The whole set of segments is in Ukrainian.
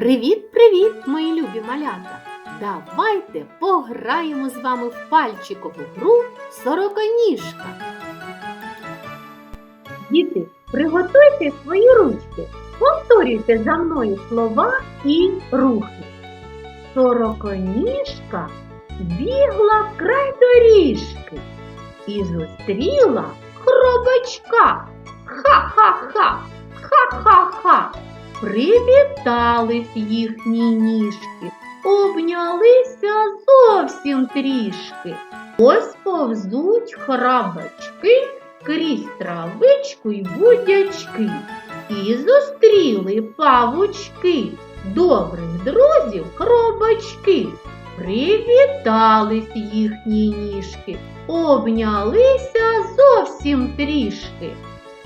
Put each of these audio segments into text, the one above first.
Привіт-привіт, мої любі малята! Давайте пограємо з вами в пальчикову гру Сороконіжка. Діти, приготуйте свої ручки. Повторюйте за мною слова і рухи. Сороконіжка бігла край доріжки і зустріла хробачка. Привітались їхні ніжки, обнялися зовсім трішки. Ось повзуть храбачки крізь травичку й будячки. І зустріли павучки, добрих друзів хробачки. Привітались їхні ніжки, обнялися зовсім трішки.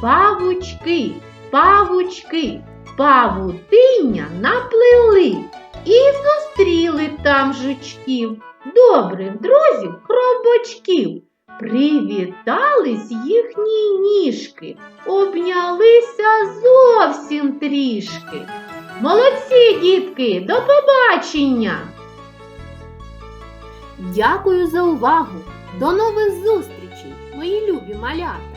Павучки, павучки, павутиння наплили і зустріли там жучків, добрих друзів хробачків. Привітались їхні ніжки, обнялися зовсім трішки. Молодці, дітки, до побачення! Дякую за увагу! До нових зустрічей, мої любі малята!